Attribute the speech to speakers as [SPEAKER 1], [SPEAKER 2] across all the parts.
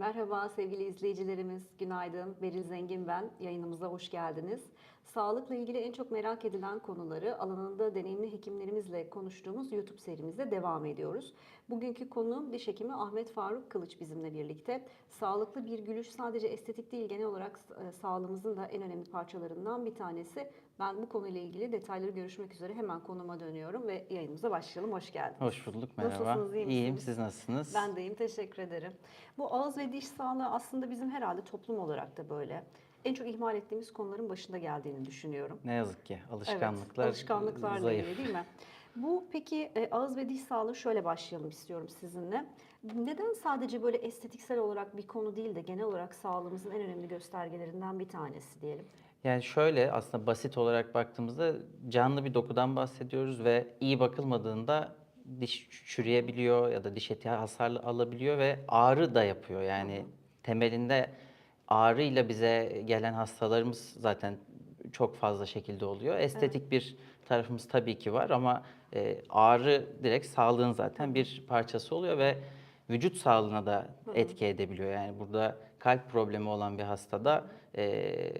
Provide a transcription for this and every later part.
[SPEAKER 1] Merhaba sevgili izleyicilerimiz, günaydın. Beril Zengin ben, yayınımıza hoş geldiniz. Sağlıkla ilgili en çok merak edilen konuları alanında deneyimli hekimlerimizle konuştuğumuz YouTube serimizde devam ediyoruz. Bugünkü konuğum diş hekimi Ahmet Faruk Kılıç bizimle birlikte. Sağlıklı bir gülüş sadece estetik değil genel olarak e, sağlığımızın da en önemli parçalarından bir tanesi. Ben bu konuyla ilgili detayları görüşmek üzere hemen konuma dönüyorum ve yayınımıza başlayalım. Hoş geldiniz.
[SPEAKER 2] Hoş bulduk, merhaba.
[SPEAKER 1] Nasılsınız, iyi
[SPEAKER 2] İyiyim, siz nasılsınız?
[SPEAKER 1] Ben de iyiyim, teşekkür ederim. Bu ağız ve diş sağlığı aslında bizim herhalde toplum olarak da böyle. En çok ihmal ettiğimiz konuların başında geldiğini düşünüyorum.
[SPEAKER 2] Ne yazık ki alışkanlıklar
[SPEAKER 1] evet, alışkanlıklarla
[SPEAKER 2] zayıf.
[SPEAKER 1] ilgili değil mi? Bu peki e, ağız ve diş sağlığı şöyle başlayalım istiyorum sizinle. Neden sadece böyle estetiksel olarak bir konu değil de genel olarak sağlığımızın en önemli göstergelerinden bir tanesi diyelim?
[SPEAKER 2] Yani şöyle aslında basit olarak baktığımızda canlı bir dokudan bahsediyoruz ve iyi bakılmadığında diş çürüyebiliyor ya da diş eti hasar alabiliyor ve ağrı da yapıyor. Yani temelinde ağrıyla bize gelen hastalarımız zaten çok fazla şekilde oluyor. Estetik bir tarafımız tabii ki var ama e, ağrı direkt sağlığın zaten bir parçası oluyor ve vücut sağlığına da etki edebiliyor. Yani burada kalp problemi olan bir hastada e,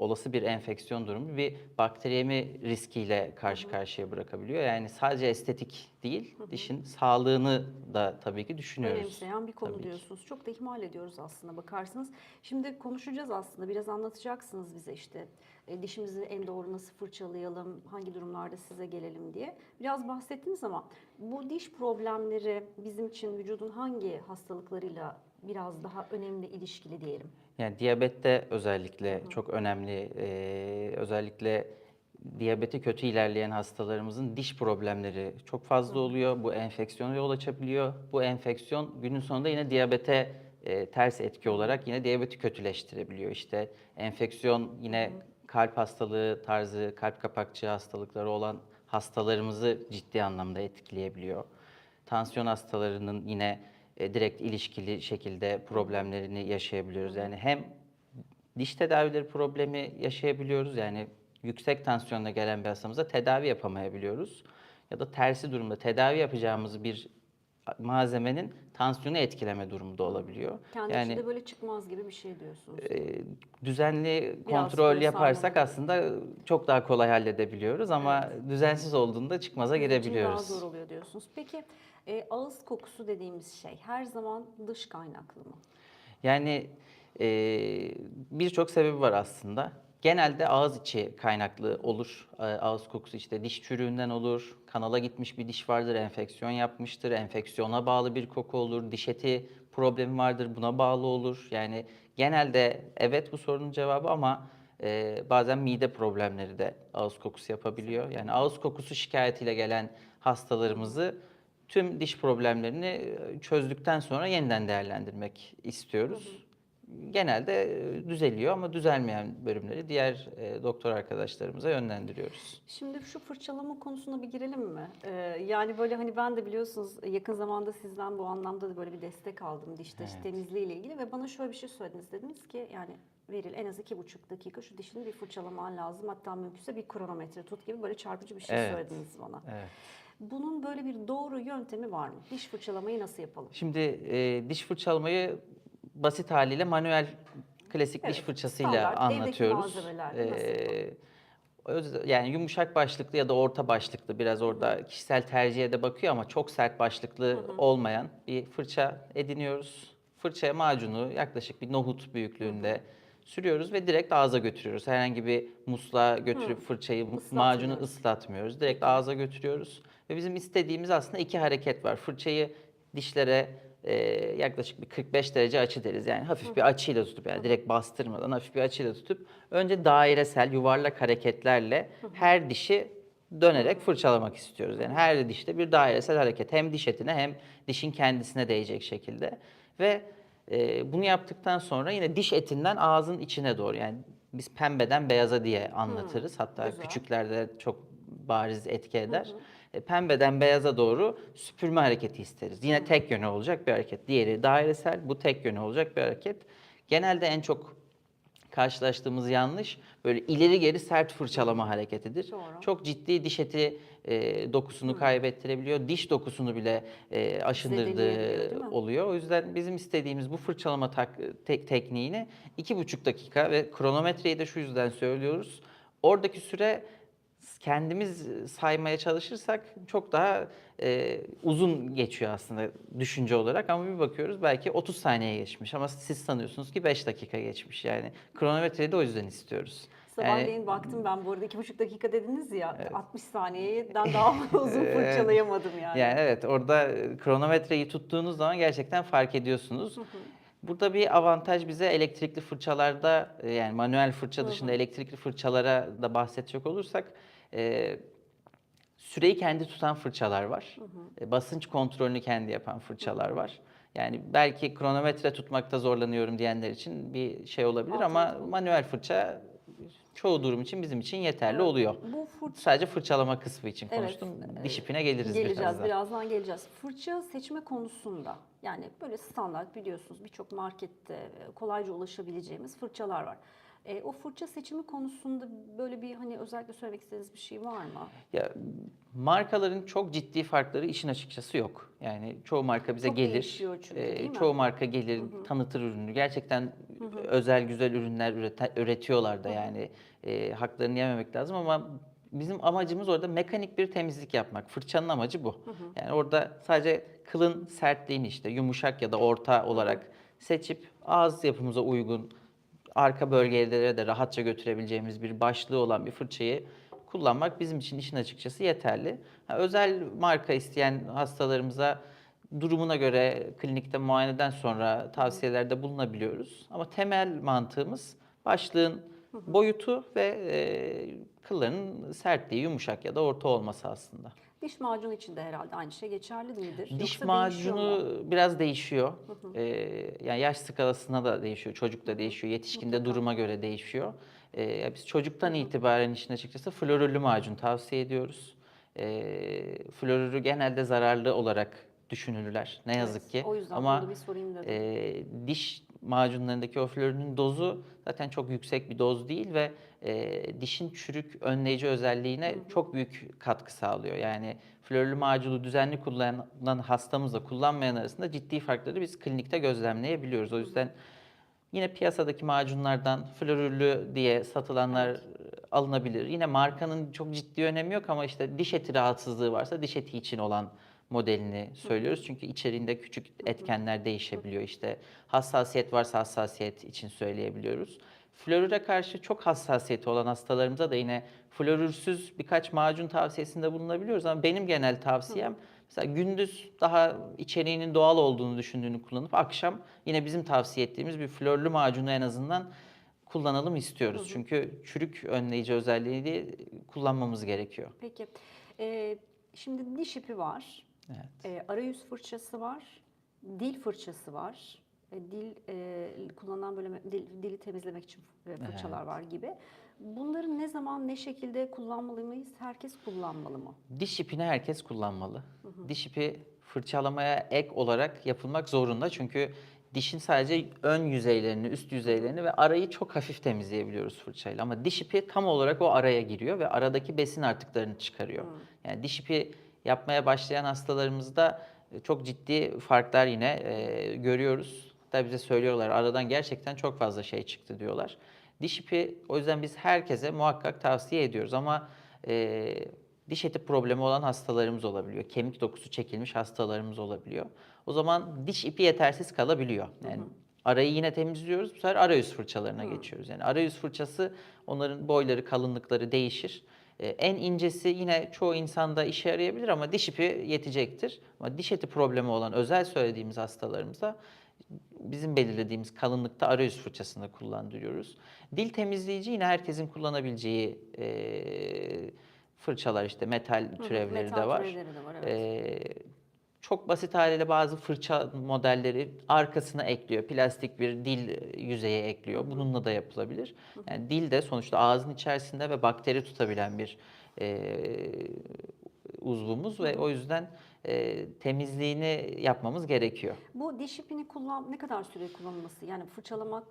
[SPEAKER 2] olası bir enfeksiyon durumu bir bakteriyemi riskiyle karşı karşıya bırakabiliyor. Yani sadece estetik değil, dişin sağlığını da tabii ki düşünüyoruz.
[SPEAKER 1] Önemseyen bir konu
[SPEAKER 2] Tabii ki.
[SPEAKER 1] diyorsunuz. Çok da ihmal ediyoruz aslında bakarsanız. Şimdi konuşacağız aslında. Biraz anlatacaksınız bize işte e, dişimizi en doğru nasıl fırçalayalım, hangi durumlarda size gelelim diye. Biraz bahsettiniz ama bu diş problemleri bizim için vücudun hangi hastalıklarıyla biraz daha önemli ilişkili diyelim?
[SPEAKER 2] Yani diyabette özellikle çok önemli. Ee, özellikle diyabeti kötü ilerleyen hastalarımızın diş problemleri çok fazla oluyor. Bu enfeksiyona yol açabiliyor. Bu enfeksiyon günün sonunda yine diyabete e, ters etki olarak yine diyabeti kötüleştirebiliyor. İşte enfeksiyon yine kalp hastalığı tarzı, kalp kapakçığı hastalıkları olan hastalarımızı ciddi anlamda etkileyebiliyor. Tansiyon hastalarının yine e, direkt ilişkili şekilde problemlerini yaşayabiliyoruz. Yani hem diş tedavileri problemi yaşayabiliyoruz. Yani yüksek tansiyonla gelen bir hastamıza tedavi yapamayabiliyoruz. Ya da tersi durumda tedavi yapacağımız bir malzemenin tansiyonu etkileme durumu da olabiliyor.
[SPEAKER 1] Kendi
[SPEAKER 2] yani
[SPEAKER 1] içinde böyle çıkmaz gibi bir şey diyorsunuz.
[SPEAKER 2] e, düzenli
[SPEAKER 1] Biraz
[SPEAKER 2] kontrol yaparsak aslında çok daha kolay halledebiliyoruz ama düzensiz olduğunda çıkmaza
[SPEAKER 1] için
[SPEAKER 2] girebiliyoruz.
[SPEAKER 1] Daha zor oluyor diyorsunuz. Peki e, ağız kokusu dediğimiz şey her zaman dış kaynaklı mı?
[SPEAKER 2] Yani e, birçok sebebi var aslında. Genelde ağız içi kaynaklı olur. E, Ağız kokusu işte diş çürüğünden olur. Kanala gitmiş bir diş vardır, enfeksiyon yapmıştır. Enfeksiyona bağlı bir koku olur. Diş eti problemi vardır, buna bağlı olur. Yani genelde evet bu sorunun cevabı ama e, bazen mide problemleri de ağız kokusu yapabiliyor. Yani ağız kokusu şikayetiyle gelen hastalarımızı tüm diş problemlerini e, çözdükten sonra yeniden değerlendirmek istiyoruz. Genelde düzeliyor ama düzelmeyen bölümleri diğer e, doktor arkadaşlarımıza yönlendiriyoruz.
[SPEAKER 1] Şimdi şu fırçalama konusuna bir girelim mi? Ee, yani böyle hani ben de biliyorsunuz yakın zamanda sizden bu anlamda da böyle bir destek aldım diş taşı
[SPEAKER 2] Evet.
[SPEAKER 1] temizliği ile ilgili ve bana şöyle bir şey söylediniz. Dediniz ki yani Veril en az iki buçuk dakika şu dişini bir fırçalaman lazım. Hatta mümkünse bir kronometre tut gibi böyle çarpıcı bir şey
[SPEAKER 2] Evet.
[SPEAKER 1] söylediniz bana.
[SPEAKER 2] Evet.
[SPEAKER 1] Bunun böyle bir doğru yöntemi var mı? Diş fırçalamayı nasıl yapalım?
[SPEAKER 2] Şimdi e, diş fırçalamayı basit haliyle manuel klasik diş
[SPEAKER 1] Evet,
[SPEAKER 2] fırçasıyla
[SPEAKER 1] standart,
[SPEAKER 2] anlatıyoruz. öz- yani yumuşak başlıklı ya da orta başlıklı biraz orada kişisel tercihe de bakıyor ama çok sert başlıklı olmayan bir fırça ediniyoruz. Fırçaya macunu yaklaşık bir nohut büyüklüğünde sürüyoruz ve direkt ağza götürüyoruz. Herhangi bir musluğa götürüp fırçayı macunu ıslatmıyoruz. Direkt ağza götürüyoruz. Ve bizim istediğimiz aslında iki hareket var. Fırçayı dişlere e, yaklaşık bir 45 derece açı deriz. Yani hafif bir açıyla tutup yani direkt bastırmadan hafif bir açıyla tutup önce dairesel yuvarlak hareketlerle her dişi dönerek fırçalamak istiyoruz. Yani her dişte bir dairesel hareket hem diş etine hem dişin kendisine değecek şekilde ve e, bunu yaptıktan sonra yine diş etinden ağzın içine doğru yani biz pembeden beyaza diye anlatırız. Hatta
[SPEAKER 1] güzel.
[SPEAKER 2] küçüklerde çok bariz etki eder. E, Pembeden beyaza doğru süpürme hareketi isteriz. Yine tek yönü olacak bir hareket. Diğeri dairesel, bu tek yönü olacak bir hareket. Genelde en çok karşılaştığımız yanlış böyle ileri geri sert fırçalama hareketidir.
[SPEAKER 1] Doğru.
[SPEAKER 2] Çok ciddi diş eti e, dokusunu kaybettirebiliyor. Diş dokusunu bile e, aşındırdığı oluyor. O yüzden bizim istediğimiz bu fırçalama tak, tek, tekniğini iki buçuk dakika ve kronometreyi de şu yüzden söylüyoruz. Oradaki süre kendimiz saymaya çalışırsak çok daha e, uzun geçiyor aslında düşünce olarak. Ama bir bakıyoruz belki 30 saniye geçmiş. Ama siz sanıyorsunuz ki 5 dakika geçmiş. Yani kronometreyi de o yüzden istiyoruz. Yani-
[SPEAKER 1] Sabahleyin baktım ben bu arada iki buçuk dakika dediniz ya 60 saniyeden daha uzun fırçalayamadım yani.
[SPEAKER 2] Yani evet orada e, kronometreyi tuttuğunuz zaman gerçekten fark ediyorsunuz. Burada bir avantaj bize elektrikli fırçalarda e, yani manuel fırça dışında elektrikli fırçalara da bahsedecek olursak e, süreyi kendi tutan fırçalar var. E, basınç kontrolünü kendi yapan fırçalar var. Yani belki kronometre tutmakta zorlanıyorum diyenler için bir şey olabilir ama
[SPEAKER 1] Alternatif.
[SPEAKER 2] manuel fırça çoğu durum için bizim için yeterli oluyor.
[SPEAKER 1] Bu fırça
[SPEAKER 2] Sadece fırçalama kısmı için
[SPEAKER 1] Evet,
[SPEAKER 2] konuştum. Diş ipine geliriz,
[SPEAKER 1] geleceğiz
[SPEAKER 2] birazdan.
[SPEAKER 1] birazdan geleceğiz. Fırça seçme konusunda yani böyle standart biliyorsunuz birçok markette e, kolayca ulaşabileceğimiz fırçalar var. E, o fırça seçimi konusunda böyle bir hani özellikle söylemek istediğiniz bir şey var mı?
[SPEAKER 2] Ya markaların çok ciddi farkları işin açıkçası yok. Yani çoğu marka bize
[SPEAKER 1] Çok
[SPEAKER 2] gelir.
[SPEAKER 1] çünkü,
[SPEAKER 2] e,
[SPEAKER 1] değil mi?
[SPEAKER 2] çoğu marka gelir, tanıtır ürünü. Gerçekten özel güzel ürünler ürete- üretiyorlar da yani e, haklarını yememek lazım ama bizim amacımız orada mekanik bir temizlik yapmak. Fırçanın amacı bu. Yani orada sadece kılın sertliğini işte yumuşak ya da orta olarak seçip ağız yapımıza uygun arka bölgelere de rahatça götürebileceğimiz bir başlığı olan bir fırçayı kullanmak bizim için işin açıkçası yeterli. Ha, özel marka isteyen hastalarımıza durumuna göre klinikte muayeneden sonra tavsiyelerde bulunabiliyoruz. Ama temel mantığımız başlığın boyutu ve e, kılların sertliği yumuşak ya da orta olması aslında.
[SPEAKER 1] Diş macunu için de herhalde aynı şey geçerli midir?
[SPEAKER 2] Diş
[SPEAKER 1] Yoksa değişiyor
[SPEAKER 2] macunu biraz değişiyor. Ee, yani yaş skalasına da değişiyor, çocukta değişiyor, yetişkinde duruma göre değişiyor. Ee, biz çocuktan itibaren işin açıkçası florürlü macun tavsiye ediyoruz. Ee, florürü genelde zararlı olarak düşünülürler ne yazık
[SPEAKER 1] Evet,
[SPEAKER 2] ki.
[SPEAKER 1] O yüzden
[SPEAKER 2] Ama
[SPEAKER 1] bunu bir sorayım dedim.
[SPEAKER 2] e, diş macunlarındaki o florürün dozu zaten çok yüksek bir doz değil ve e, dişin çürük önleyici özelliğine çok büyük katkı sağlıyor. Yani florürlü macunu düzenli kullanan hastamızla kullanmayan arasında ciddi farkları biz klinikte gözlemleyebiliyoruz. O yüzden yine piyasadaki macunlardan florürlü diye satılanlar alınabilir. Yine markanın çok ciddi önemi yok ama işte diş eti rahatsızlığı varsa diş eti için olan modelini söylüyoruz. Çünkü içeriğinde küçük etkenler değişebiliyor. İşte hassasiyet varsa hassasiyet için söyleyebiliyoruz. Florüre karşı çok hassasiyeti olan hastalarımıza da yine florürsüz birkaç macun tavsiyesinde bulunabiliyoruz ama benim genel tavsiyem mesela gündüz daha içeriğinin doğal olduğunu düşündüğünü kullanıp akşam yine bizim tavsiye ettiğimiz bir florlu macunu en azından kullanalım istiyoruz. Çünkü çürük önleyici özelliği de kullanmamız gerekiyor.
[SPEAKER 1] Peki. Ee, şimdi diş ipi var.
[SPEAKER 2] Evet.
[SPEAKER 1] Ee, arayüz fırçası var. Dil fırçası var. E, dil e, kullanan böyle dil, dili temizlemek için e, fırçalar var gibi. Bunları ne zaman ne şekilde kullanmalı mıyız? Herkes kullanmalı mı?
[SPEAKER 2] Diş ipini herkes kullanmalı. Diş ipi fırçalamaya ek olarak yapılmak zorunda çünkü dişin sadece ön yüzeylerini, üst yüzeylerini ve arayı çok hafif temizleyebiliyoruz fırçayla. Ama diş ipi tam olarak o araya giriyor ve aradaki besin artıklarını çıkarıyor. Yani diş ipi yapmaya başlayan hastalarımızda e, çok ciddi farklar yine e, görüyoruz. Hatta bize söylüyorlar aradan gerçekten çok fazla şey çıktı diyorlar. Diş ipi o yüzden biz herkese muhakkak tavsiye ediyoruz ama e, diş eti problemi olan hastalarımız olabiliyor. Kemik dokusu çekilmiş hastalarımız olabiliyor. O zaman diş ipi yetersiz kalabiliyor. Yani arayı yine temizliyoruz. Bu sefer arayüz fırçalarına geçiyoruz. Yani arayüz fırçası onların boyları, kalınlıkları değişir. Ee, En incesi yine çoğu insanda işe yarayabilir ama diş ipi yetecektir. Ama diş eti problemi olan özel söylediğimiz hastalarımıza bizim belirlediğimiz kalınlıkta arayüz fırçasını kullandırıyoruz. Dil temizleyici yine herkesin kullanabileceği eee, fırçalar işte metal türevleri
[SPEAKER 1] Metal
[SPEAKER 2] de var.
[SPEAKER 1] türevleri de var, evet.
[SPEAKER 2] Eee, çok basit haliyle bazı fırça modelleri arkasına ekliyor. Plastik bir dil yüzeye ekliyor. Bununla da yapılabilir. Yani dil de sonuçta ağzın içerisinde ve bakteri tutabilen bir eee uzvumuz ve o yüzden eee, temizliğini yapmamız gerekiyor.
[SPEAKER 1] Bu diş ipini kullan ne kadar süre kullanılması? Yani fırçalamak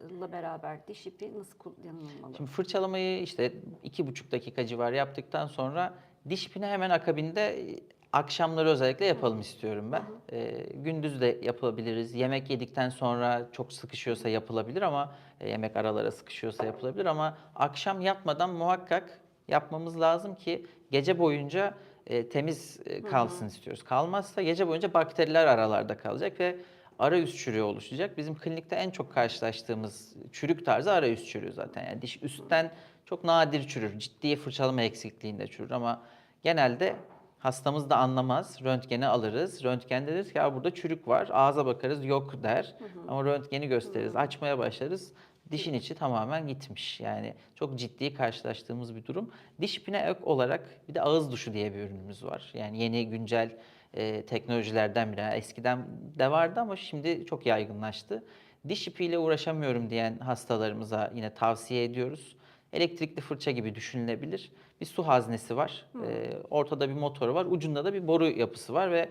[SPEAKER 1] fırçayla beraber diş ipi nasıl kullanılmalı?
[SPEAKER 2] Şimdi fırçalamayı işte iki buçuk dakika civarı yaptıktan sonra diş ipini hemen akabinde e, akşamları özellikle yapalım istiyorum ben. Ee, gündüz de yapabiliriz. Yemek yedikten sonra çok sıkışıyorsa yapılabilir ama e, yemek aralara sıkışıyorsa yapılabilir ama akşam yatmadan muhakkak yapmamız lazım ki gece boyunca e, temiz e, kalsın istiyoruz. Kalmazsa gece boyunca bakteriler aralarda kalacak ve ara üst çürüğü oluşacak. Bizim klinikte en çok karşılaştığımız çürük tarzı ara üst çürüğü zaten. Yani diş üstten çok nadir çürür. Ciddi fırçalama eksikliğinde çürür ama genelde hastamız da anlamaz. Röntgeni alırız. Röntgende deriz ki "Ya burada çürük var. Ağza bakarız yok der. Ama röntgeni gösteririz. Açmaya başlarız. Dişin içi tamamen gitmiş. Yani çok ciddi karşılaştığımız bir durum. Diş ipine ek olarak bir de ağız duşu diye bir ürünümüz var. Yani yeni güncel e, teknolojilerden biri. Yani eskiden de vardı ama şimdi çok yaygınlaştı. Diş ipiyle uğraşamıyorum diyen hastalarımıza yine tavsiye ediyoruz. Elektrikli fırça gibi düşünülebilir. Bir su haznesi var. E, ortada bir motoru var. Ucunda da bir boru yapısı var ve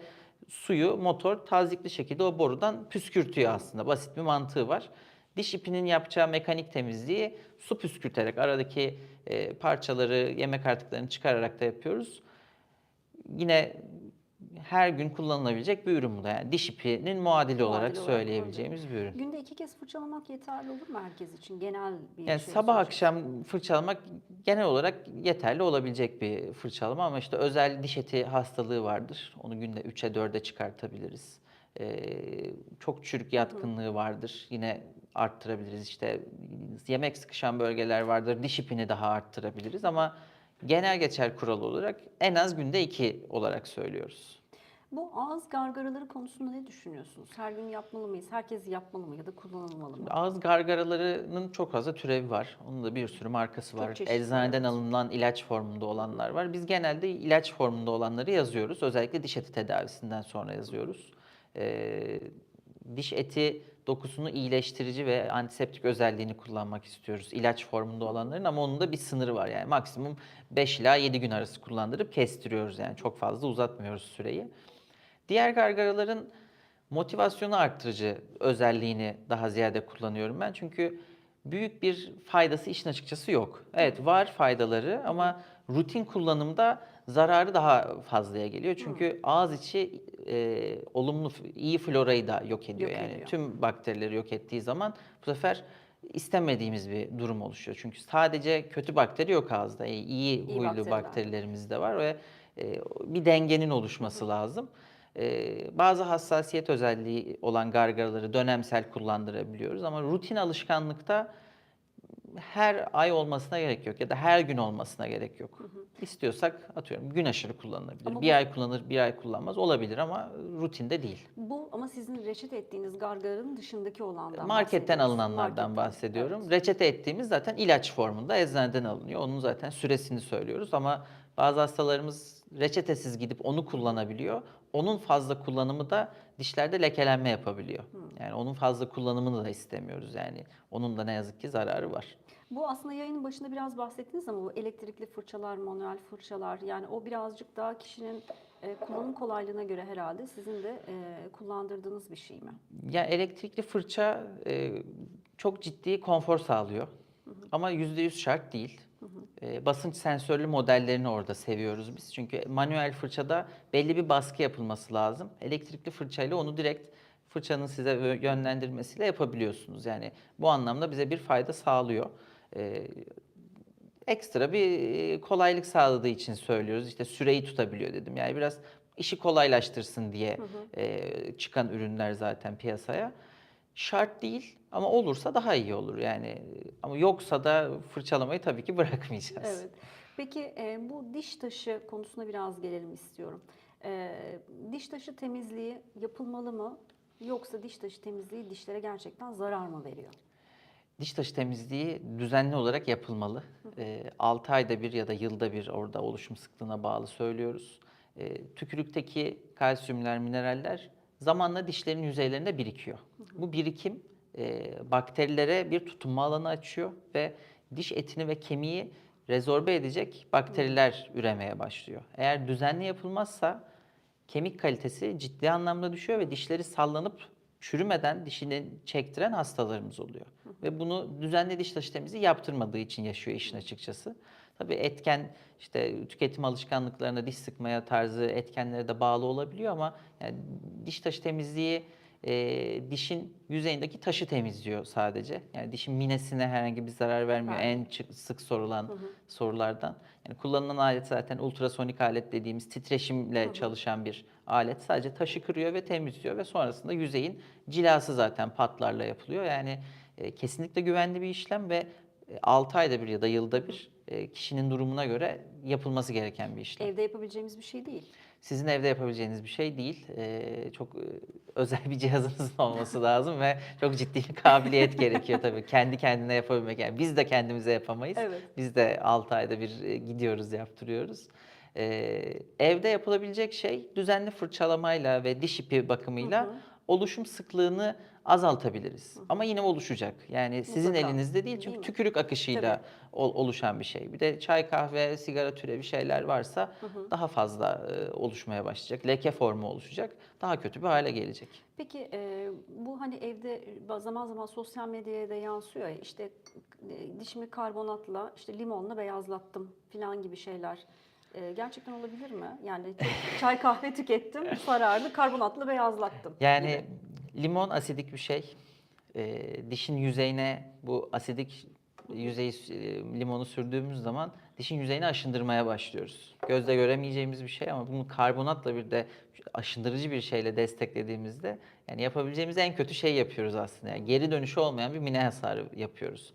[SPEAKER 2] suyu motor tazikli şekilde o borudan püskürtüyor aslında. Basit bir mantığı var. Diş ipinin yapacağı mekanik temizliği su püskürterek aradaki e, parçaları, yemek artıklarını çıkararak da yapıyoruz. Yine her gün kullanılabilecek bir ürün bu da. Yani diş ipinin muadili olarak
[SPEAKER 1] olarak,
[SPEAKER 2] söyleyebileceğimiz bir ürün.
[SPEAKER 1] Günde iki kez fırçalamak yeterli olur mu herkes için? Genel bir
[SPEAKER 2] Yani
[SPEAKER 1] şey
[SPEAKER 2] sabah akşam fırçalamak genel olarak yeterli olabilecek bir fırçalama ama işte özel diş eti hastalığı vardır. Onu günde 3'e 4'e çıkartabiliriz. Ee, çok çürük yatkınlığı vardır. Yine arttırabiliriz. İşte yemek sıkışan bölgeler vardır. Diş ipini daha arttırabiliriz ama genel geçer kural olarak en az günde 2 olarak söylüyoruz.
[SPEAKER 1] Bu ağız gargaraları konusunda ne düşünüyorsunuz? Her gün yapmalı mıyız? Herkes yapmalı mı ya da kullanılmalı mı?
[SPEAKER 2] Ağız gargaralarının çok fazla türevi var. Onun da bir sürü markası var. Eczaneden
[SPEAKER 1] evet.
[SPEAKER 2] alınan ilaç formunda olanlar var. Biz genelde ilaç formunda olanları yazıyoruz. Özellikle diş eti tedavisinden sonra yazıyoruz. Ee, diş eti dokusunu iyileştirici ve antiseptik özelliğini kullanmak istiyoruz. ilaç formunda olanların ama onun da bir sınırı var. Yani maksimum 5 ila 7 gün arası kullandırıp kestiriyoruz. Yani çok fazla uzatmıyoruz süreyi. Diğer gargaraların motivasyonu arttırıcı özelliğini daha ziyade kullanıyorum ben. Çünkü büyük bir faydası işin açıkçası yok. Evet var faydaları ama rutin kullanımda zararı daha fazlaya geliyor. Çünkü ağız içi e, olumlu, iyi florayı da yok ediyor.
[SPEAKER 1] Yok
[SPEAKER 2] yani
[SPEAKER 1] ediyor.
[SPEAKER 2] tüm bakterileri yok ettiği zaman bu sefer istemediğimiz bir durum oluşuyor. Çünkü sadece kötü bakteri yok ağızda. iyi, iyi huylu
[SPEAKER 1] bakteriler.
[SPEAKER 2] bakterilerimiz de var ve e, bir dengenin oluşması lazım. Bazı hassasiyet özelliği olan gargaraları dönemsel kullandırabiliyoruz ama rutin alışkanlıkta her ay olmasına gerek yok ya da her gün olmasına gerek yok. İstiyorsak atıyorum gün aşırı kullanılabilir.
[SPEAKER 1] Ama
[SPEAKER 2] bir
[SPEAKER 1] bu-
[SPEAKER 2] ay kullanır, bir ay kullanmaz olabilir ama rutinde değil.
[SPEAKER 1] Bu ama sizin reçete ettiğiniz gargaranın dışındaki olandan
[SPEAKER 2] Marketten alınanlardan
[SPEAKER 1] Marketten,
[SPEAKER 2] bahsediyorum.
[SPEAKER 1] evet.
[SPEAKER 2] Reçete ettiğimiz zaten ilaç formunda eczaneden alınıyor. Onun zaten süresini söylüyoruz ama bazı hastalarımız reçetesiz gidip onu kullanabiliyor. Onun fazla kullanımı da dişlerde lekelenme yapabiliyor. Yani onun fazla kullanımını da istemiyoruz yani. Onun da ne yazık ki zararı var.
[SPEAKER 1] Bu aslında yayının başında biraz bahsettiniz ama bu elektrikli fırçalar, manuel fırçalar yani o birazcık daha kişinin e, kullanım kolaylığına göre herhalde sizin de e, kullandırdığınız bir şey mi?
[SPEAKER 2] Ya elektrikli fırça e, çok ciddi konfor sağlıyor. Ama %100 şart değil. E, basınç sensörlü modellerini orada seviyoruz biz. Çünkü manuel fırçada belli bir baskı yapılması lazım. Elektrikli fırçayla onu direkt fırçanın size yö- yönlendirmesiyle yapabiliyorsunuz. Yani bu anlamda bize bir fayda sağlıyor. E, ekstra bir e, kolaylık sağladığı için söylüyoruz. İşte süreyi tutabiliyor dedim. Yani biraz işi kolaylaştırsın diye e, çıkan ürünler zaten piyasaya. Şart değil ama olursa daha iyi olur yani. Ama yoksa da fırçalamayı tabii ki bırakmayacağız.
[SPEAKER 1] Evet. Peki e, bu diş taşı konusuna biraz gelelim istiyorum. E, diş taşı temizliği yapılmalı mı? Yoksa diş taşı temizliği dişlere gerçekten zarar mı veriyor?
[SPEAKER 2] Diş taşı temizliği düzenli olarak yapılmalı. 6 ayda bir ya da yılda bir orada oluşum sıklığına bağlı söylüyoruz. E, tükürükteki kalsiyumlar, mineraller zamanla dişlerin yüzeylerinde birikiyor. Bu birikim e, bakterilere bir tutunma alanı açıyor ve diş etini ve kemiği rezorbe edecek bakteriler üremeye başlıyor. Eğer düzenli yapılmazsa kemik kalitesi ciddi anlamda düşüyor ve dişleri sallanıp çürümeden dişini çektiren hastalarımız oluyor. ve bunu düzenli diş taşı temizliği yaptırmadığı için yaşıyor işin açıkçası. Tabii etken işte tüketim alışkanlıklarına, diş sıkmaya tarzı etkenlere de bağlı olabiliyor ama yani diş taşı temizliği e, dişin yüzeyindeki taşı temizliyor sadece. Yani dişin minesine herhangi bir zarar vermiyor. En çı- sık sorulan sorulardan. Yani kullanılan alet zaten ultrasonik alet dediğimiz titreşimle çalışan bir alet. Sadece taşı kırıyor ve temizliyor ve sonrasında yüzeyin cilası zaten patlarla yapılıyor. Yani e, kesinlikle güvenli bir işlem ve 6 ayda bir ya da yılda bir e, kişinin durumuna göre yapılması gereken bir işlem.
[SPEAKER 1] Evde yapabileceğimiz bir şey değil.
[SPEAKER 2] Sizin evde yapabileceğiniz bir şey değil. Ee, çok e, özel bir cihazınızın olması lazım ve çok ciddi bir kabiliyet gerekiyor tabii. Kendi kendine yapabilmek. Yani biz de kendimize yapamayız.
[SPEAKER 1] Evet.
[SPEAKER 2] Biz de 6 ayda bir e, gidiyoruz, yaptırıyoruz. Ee, evde yapılabilecek şey düzenli fırçalamayla ve diş ipi bakımıyla oluşum sıklığını azaltabiliriz. Ama yine oluşacak. Yani sizin
[SPEAKER 1] Mutlaka.
[SPEAKER 2] elinizde değil çünkü
[SPEAKER 1] Değil mi?
[SPEAKER 2] tükürük akışıyla ol- oluşan bir şey. Bir de çay, kahve, sigara türevi şeyler varsa daha fazla e, oluşmaya başlayacak. Leke formu oluşacak. Daha kötü bir hale gelecek.
[SPEAKER 1] Peki e, bu hani evde zaman zaman sosyal medyaya da yansıyor ya işte e, dişimi karbonatla işte limonla beyazlattım falan gibi şeyler. E, gerçekten olabilir mi? Yani çay kahve tükettim sarardı karbonatla beyazlattım.
[SPEAKER 2] Yani
[SPEAKER 1] gibi.
[SPEAKER 2] limon asidik bir şey. Ee, dişin yüzeyine bu asidik yüzeyi e, limonu sürdüğümüz zaman dişin yüzeyini aşındırmaya başlıyoruz. Gözle göremeyeceğimiz bir şey ama bunu karbonatla bir de aşındırıcı bir şeyle desteklediğimizde yani yapabileceğimiz en kötü şey yapıyoruz aslında. Yani geri dönüşü olmayan bir mine hasarı yapıyoruz.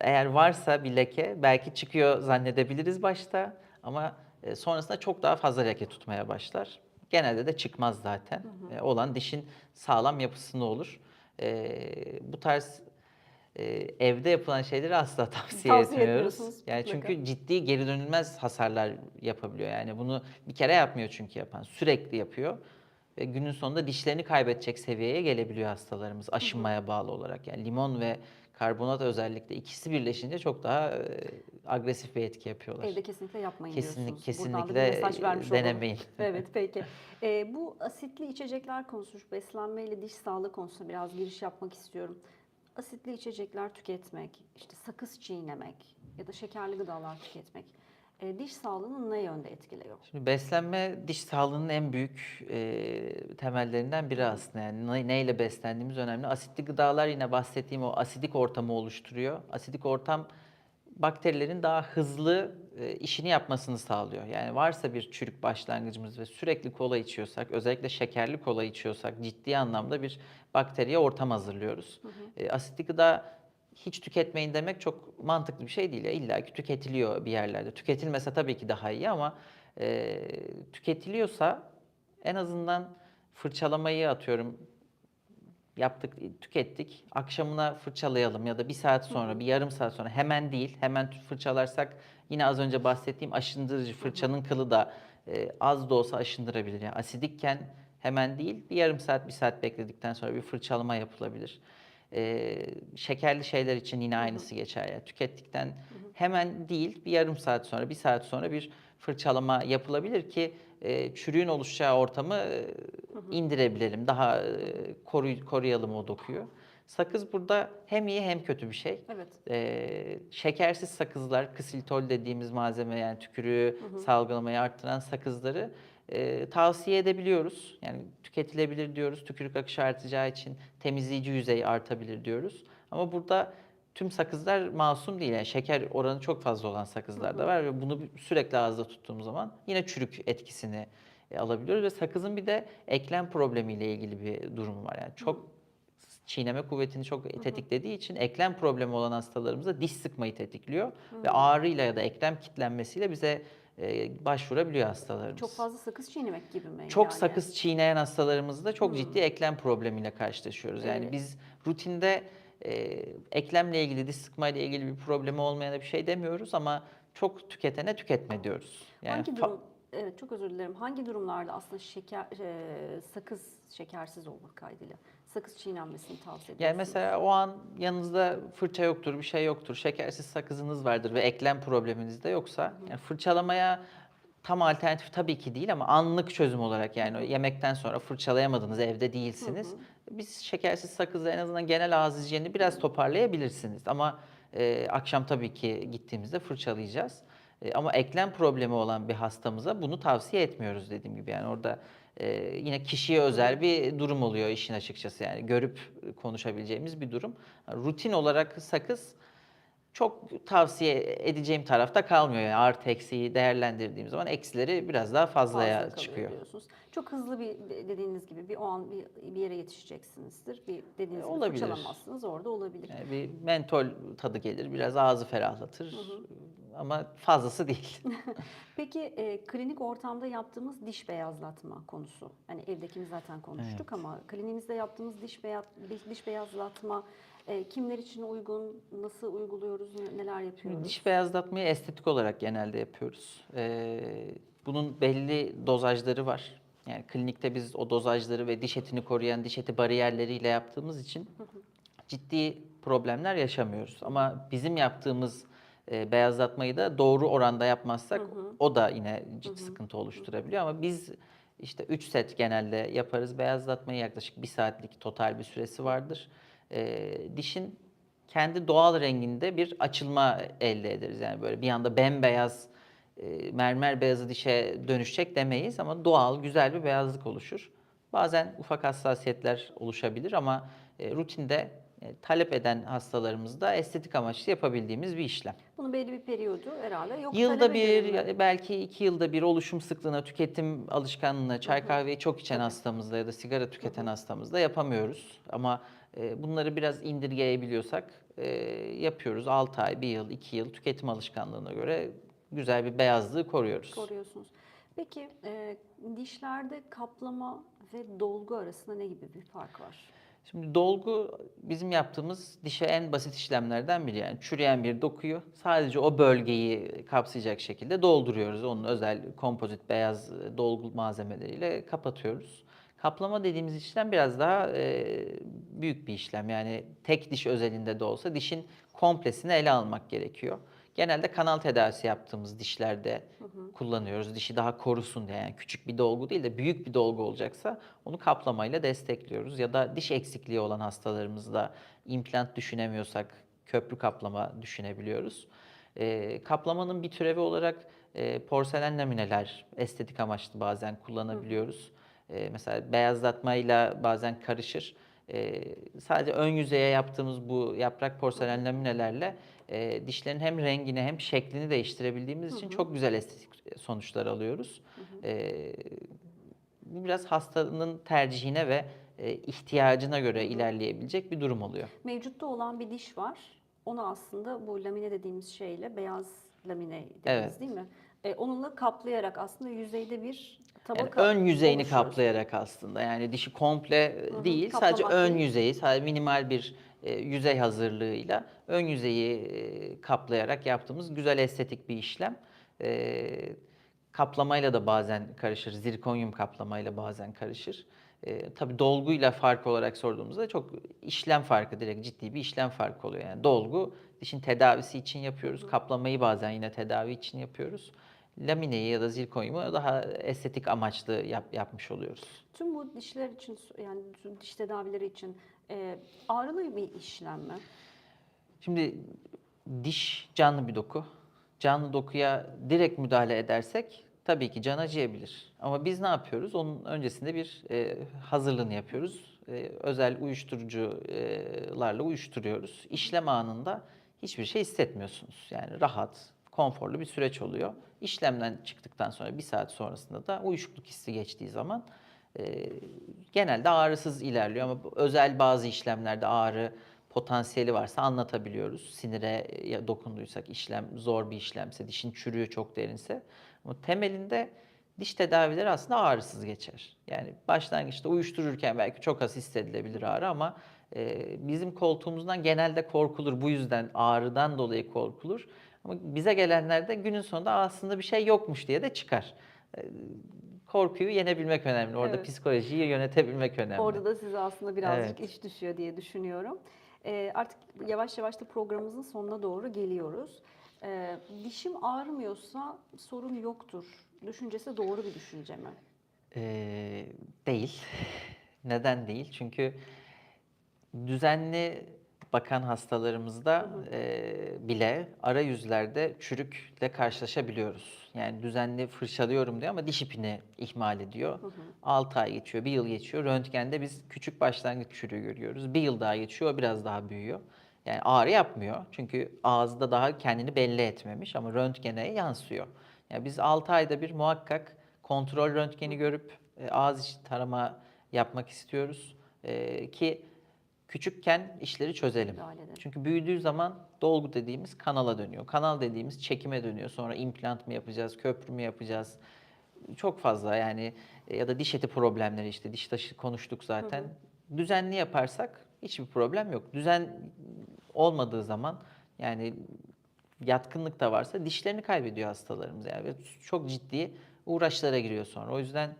[SPEAKER 2] Eğer varsa bir leke belki çıkıyor zannedebiliriz başta ama e, sonrasında çok daha fazla leke tutmaya başlar. Genelde de çıkmaz zaten. E, Olan dişin sağlam yapısında olur. E, bu tarz evde yapılan şeyleri asla tavsiye,
[SPEAKER 1] Tavsiye
[SPEAKER 2] etmiyoruz. Yani
[SPEAKER 1] mutlaka.
[SPEAKER 2] çünkü ciddi geri dönülmez hasarlar yapabiliyor. Yani bunu bir kere yapmıyor çünkü yapan. Sürekli yapıyor. Ve günün sonunda dişlerini kaybedecek seviyeye gelebiliyor hastalarımız aşınmaya bağlı olarak. Yani limon ve karbonat özellikle ikisi birleşince çok daha e, agresif bir etki yapıyorlar.
[SPEAKER 1] Evde kesinlikle yapmayın
[SPEAKER 2] Kesinlik,
[SPEAKER 1] diyorsunuz.
[SPEAKER 2] Kesinlikle
[SPEAKER 1] mesaj vermiş olalım.
[SPEAKER 2] denemeyin.
[SPEAKER 1] Evet peki. E, bu asitli içecekler konusu, beslenme ile diş sağlığı konusuna biraz giriş yapmak istiyorum. Asitli içecekler tüketmek, işte sakız çiğnemek ya da şekerli gıdalar tüketmek e, diş sağlığını ne yönde etkiliyor?
[SPEAKER 2] Şimdi beslenme diş sağlığının en büyük e, temellerinden biri aslında. Yani ne- neyle beslendiğimiz önemli. Asitli gıdalar yine bahsettiğim o asidik ortamı oluşturuyor. Asidik ortam bakterilerin daha hızlı e, işini yapmasını sağlıyor. Yani varsa bir çürük başlangıcımız ve sürekli kola içiyorsak, özellikle şekerli kola içiyorsak ciddi anlamda bir bakteriye ortam hazırlıyoruz. E, asitli gıda hiç tüketmeyin demek çok mantıklı bir şey değil. Ya. İlla ki tüketiliyor bir yerlerde. Tüketilmese tabii ki daha iyi ama e, tüketiliyorsa en azından fırçalamayı atıyorum yaptık, tükettik. Akşamına fırçalayalım ya da bir saat sonra, bir yarım saat sonra hemen değil. Hemen fırçalarsak yine az önce bahsettiğim aşındırıcı fırçanın kılı da e, az da olsa aşındırabilir. Yani asidikken hemen değil, bir yarım saat, bir saat bekledikten sonra bir fırçalama yapılabilir. E, şekerli şeyler için yine aynısı geçer. Yani tükettikten hemen değil, bir yarım saat sonra, bir saat sonra bir fırçalama yapılabilir ki e, çürüğün oluşacağı ortamı e, indirebilelim. Daha e, koruy- koruyalım o dokuyu. Sakız burada hem iyi hem kötü bir şey.
[SPEAKER 1] Evet.
[SPEAKER 2] Ee, şekersiz sakızlar, ksilitol dediğimiz malzeme yani tükürüğü salgılamayı arttıran sakızları e, tavsiye edebiliyoruz. Yani tüketilebilir diyoruz. Tükürük akışı artacağı için temizleyici yüzey artabilir diyoruz. Ama burada tüm sakızlar masum değil. Yani şeker oranı çok fazla olan sakızlar da var ve bunu sürekli ağızda tuttuğumuz zaman yine çürük etkisini e, alabiliyoruz ve sakızın bir de eklem problemiyle ilgili bir durumu var. Yani çok çiğneme kuvvetini çok tetiklediği için eklem problemi olan hastalarımızda diş sıkmayı tetikliyor ve ağrıyla ya da eklem kitlenmesiyle bize e, başvurabiliyor hastalarımız.
[SPEAKER 1] Çok fazla sakız çiğnemek gibi mi?
[SPEAKER 2] Çok
[SPEAKER 1] yani?
[SPEAKER 2] sakız çiğneyen hastalarımızda çok ciddi eklem problemiyle karşılaşıyoruz. Yani
[SPEAKER 1] Evet.
[SPEAKER 2] biz rutinde e, eklemle ilgili, diş sıkmayla ilgili bir problemi olmayana bir şey demiyoruz ama çok tüketene tüketme diyoruz. Yani
[SPEAKER 1] Hangi durum? Evet çok özür dilerim. Hangi durumlarda aslında şeker e, sakız şekersiz olmak kaydıyla sakız çiğnenmesini tavsiye ediyorsunuz?
[SPEAKER 2] Yani mesela o an yanınızda fırça yoktur, bir şey yoktur, şekersiz sakızınız vardır ve eklem probleminiz de yoksa yani fırçalamaya tam alternatif tabii ki değil ama anlık çözüm olarak yani yemekten sonra fırçalayamadınız, evde değilsiniz. Biz şekersiz sakızla en azından genel ağız hijyenini biraz toparlayabilirsiniz. Ama e, akşam tabii ki gittiğimizde fırçalayacağız. E, ama eklem problemi olan bir hastamıza bunu tavsiye etmiyoruz dediğim gibi. Yani orada e, yine kişiye özel bir durum oluyor işin açıkçası. Yani görüp konuşabileceğimiz bir durum. Rutin olarak sakız çok tavsiye edeceğim tarafta kalmıyor. Yani artı eksiği değerlendirdiğim zaman eksileri biraz daha fazlaya
[SPEAKER 1] fazla
[SPEAKER 2] çıkıyor.
[SPEAKER 1] diyorsunuz. Çok hızlı bir dediğiniz gibi bir o an bir, bir yere yetişeceksinizdir. Bir dediğiniz gibi
[SPEAKER 2] Olabilir.
[SPEAKER 1] fırçalamazsınız orada olabilir.
[SPEAKER 2] Yani bir mentol tadı gelir, biraz ağzı ferahlatır ama fazlası değil.
[SPEAKER 1] Peki e, klinik ortamda yaptığımız diş beyazlatma konusu. Hani evdekini zaten konuştuk ama kliniğimizde yaptığımız diş beyaz diş beyazlatma e, kimler için uygun, nasıl uyguluyoruz, ne- neler yapıyoruz?
[SPEAKER 2] Diş beyazlatmayı estetik olarak genelde yapıyoruz. Ee, bunun belli dozajları var. Yani klinikte biz o dozajları ve diş etini koruyan diş eti bariyerleriyle yaptığımız için ciddi problemler yaşamıyoruz. Ama bizim yaptığımız e, beyazlatmayı da doğru oranda yapmazsak o da yine ciddi sıkıntı oluşturabiliyor. Ama biz işte 3 set genelde yaparız beyazlatmayı yaklaşık bir saatlik total bir süresi vardır. E, dişin kendi doğal renginde bir açılma elde ederiz. Yani böyle bir anda bembeyaz e, mermer beyazı dişe dönüşecek demeyiz ama doğal güzel bir beyazlık oluşur. Bazen ufak hassasiyetler oluşabilir ama e, rutinde talep eden hastalarımızda estetik amaçlı yapabildiğimiz bir işlem.
[SPEAKER 1] Bunun belli bir periyodu herhalde yok.
[SPEAKER 2] Yılda bir,
[SPEAKER 1] mi?
[SPEAKER 2] belki iki yılda bir oluşum sıklığına, tüketim alışkanlığına, çay kahveyi çok içen hastamızda ya da sigara tüketen hastamızda yapamıyoruz. Ama e, bunları biraz indirgeyebiliyorsak e, yapıyoruz. 6 ay, 1 yıl, 2 yıl tüketim alışkanlığına göre güzel bir beyazlığı koruyoruz.
[SPEAKER 1] koruyorsunuz. Peki e, dişlerde kaplama ve dolgu arasında ne gibi bir fark var?
[SPEAKER 2] Şimdi dolgu bizim yaptığımız dişe en basit işlemlerden biri. Yani çürüyen bir dokuyu sadece o bölgeyi kapsayacak şekilde dolduruyoruz. Onun özel kompozit beyaz dolgu malzemeleriyle kapatıyoruz. Kaplama dediğimiz işlem biraz daha e, büyük bir işlem. Yani tek diş özelinde de olsa dişin komplesini ele almak gerekiyor. Genelde kanal tedavisi yaptığımız dişlerde kullanıyoruz. Dişi daha korusun diye. Yani küçük bir dolgu değil de büyük bir dolgu olacaksa onu kaplamayla destekliyoruz. Ya da diş eksikliği olan hastalarımızda implant düşünemiyorsak köprü kaplama düşünebiliyoruz. Ee, kaplamanın bir türevi olarak e, porselen lamineler estetik amaçlı bazen kullanabiliyoruz. Ee, mesela beyazlatmayla bazen karışır. Ee, sadece ön yüzeye yaptığımız bu yaprak porselen laminelerle e, dişlerin hem rengini hem şeklini değiştirebildiğimiz için çok güzel estetik sonuçlar alıyoruz. Ee, bu biraz hastanın tercihine ve e, ihtiyacına göre ilerleyebilecek bir durum oluyor.
[SPEAKER 1] Mevcutta olan bir diş var. Onu aslında bu lamine dediğimiz şeyle beyaz lamine dediğimiz
[SPEAKER 2] Evet.
[SPEAKER 1] değil mi? E, onunla kaplayarak aslında yüzeyde bir
[SPEAKER 2] Yani
[SPEAKER 1] tabaka
[SPEAKER 2] ön yüzeyini
[SPEAKER 1] oluşuyor.
[SPEAKER 2] kaplayarak aslında yani dişi komple
[SPEAKER 1] hı,
[SPEAKER 2] değil sadece
[SPEAKER 1] kaplamak
[SPEAKER 2] ön
[SPEAKER 1] değil.
[SPEAKER 2] yüzeyi sadece minimal bir e, yüzey hazırlığıyla ön yüzeyi e, kaplayarak yaptığımız güzel estetik bir işlem. E, kaplamayla da bazen karışır. Zirkonyum kaplamayla bazen karışır. E, tabii dolguyla fark olarak sorduğumuzda çok işlem farkı direkt ciddi bir işlem farkı oluyor. Yani dolgu dişin tedavisi için yapıyoruz. Kaplamayı bazen yine tedavi için yapıyoruz. Lamineyi ya da zirkonyumu daha estetik amaçlı yap- yapmış oluyoruz.
[SPEAKER 1] Tüm bu dişler için yani tüm diş tedavileri için e, ağrılı bir işlem mi?
[SPEAKER 2] Şimdi diş canlı bir doku. Canlı dokuya direkt müdahale edersek tabii ki can acıyabilir. Ama biz ne yapıyoruz? Onun öncesinde bir e, hazırlığını yapıyoruz. E, özel uyuşturucularla uyuşturuyoruz. İşlem anında hiçbir şey hissetmiyorsunuz. Yani rahat, konforlu bir süreç oluyor. İşlemden çıktıktan sonra bir saat sonrasında da uyuşukluk hissi geçtiği zaman genelde ağrısız ilerliyor ama özel bazı işlemlerde ağrı potansiyeli varsa anlatabiliyoruz. Sinire ya dokunduysak işlem zor bir işlemse, dişin çürüğü çok derinse. Ama temelinde diş tedavileri aslında ağrısız geçer. Yani başlangıçta uyuştururken belki çok az hissedilebilir ağrı ama e, bizim koltuğumuzdan genelde korkulur. Bu yüzden ağrıdan dolayı korkulur. Ama bize gelenlerde günün sonunda aslında bir şey yokmuş diye de çıkar. E, korkuyu yenebilmek önemli. Orada
[SPEAKER 1] Evet.
[SPEAKER 2] psikolojiyi yönetebilmek önemli.
[SPEAKER 1] Orada da size aslında birazcık
[SPEAKER 2] Evet.
[SPEAKER 1] iş düşüyor diye düşünüyorum. E, artık yavaş yavaş da programımızın sonuna doğru geliyoruz. E, dişim ağrımıyorsa sorun yoktur Düşüncesi doğru bir düşünce mi?
[SPEAKER 2] Ee, değil. Neden değil? Çünkü düzenli bakan hastalarımızda e, bile arayüzlerde çürükle karşılaşabiliyoruz. Yani düzenli fırçalıyorum diyor ama diş ipini ihmal ediyor. 6 ay geçiyor, 1 yıl geçiyor. Röntgende biz küçük başlangıç çürüğü görüyoruz. Bir yıl daha geçiyor, biraz daha büyüyor. Yani ağrı yapmıyor. Çünkü ağızda daha kendini belli etmemiş ama röntgene yansıyor. Yani biz 6 ayda bir muhakkak kontrol röntgeni görüp e, ağız içi tarama yapmak istiyoruz. E, ki küçükken işleri çözelim. Çünkü büyüdüğü zaman dolgu dediğimiz kanala dönüyor. Kanal dediğimiz çekime dönüyor. Sonra implant mı yapacağız, köprü mü yapacağız? Çok fazla yani e, ya da diş eti problemleri işte diş taşı konuştuk zaten. Düzenli yaparsak hiçbir problem yok. Düzen olmadığı zaman yani yatkınlık da varsa dişlerini kaybediyor hastalarımız yani çok ciddi uğraşlara giriyor sonra. O yüzden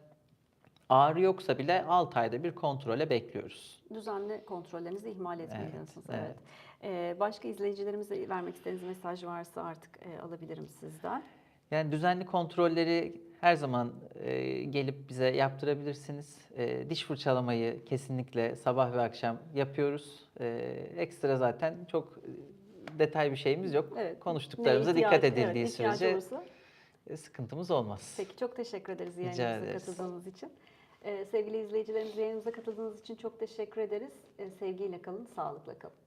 [SPEAKER 2] ağrı yoksa bile 6 ayda bir kontrole bekliyoruz.
[SPEAKER 1] Düzenli kontrollerinizi ihmal etmeyin
[SPEAKER 2] Evet, evet.
[SPEAKER 1] Evet. Ee, başka izleyicilerimize vermek istediğiniz mesaj varsa artık e, alabilirim sizden.
[SPEAKER 2] Yani düzenli kontrolleri her zaman e, gelip bize yaptırabilirsiniz. E, diş fırçalamayı kesinlikle sabah ve akşam yapıyoruz. E, ekstra zaten çok detay bir şeyimiz yok.
[SPEAKER 1] Evet.
[SPEAKER 2] Konuştuklarımıza
[SPEAKER 1] Neye
[SPEAKER 2] dikkat edildiği
[SPEAKER 1] evet,
[SPEAKER 2] sürece
[SPEAKER 1] olursa.
[SPEAKER 2] sıkıntımız olmaz.
[SPEAKER 1] Peki çok teşekkür ederiz yayınımıza katıldığınız için. Ee, sevgili izleyicilerimiz yayınımıza katıldığınız için çok teşekkür ederiz. Ee, sevgiyle kalın, sağlıkla kalın.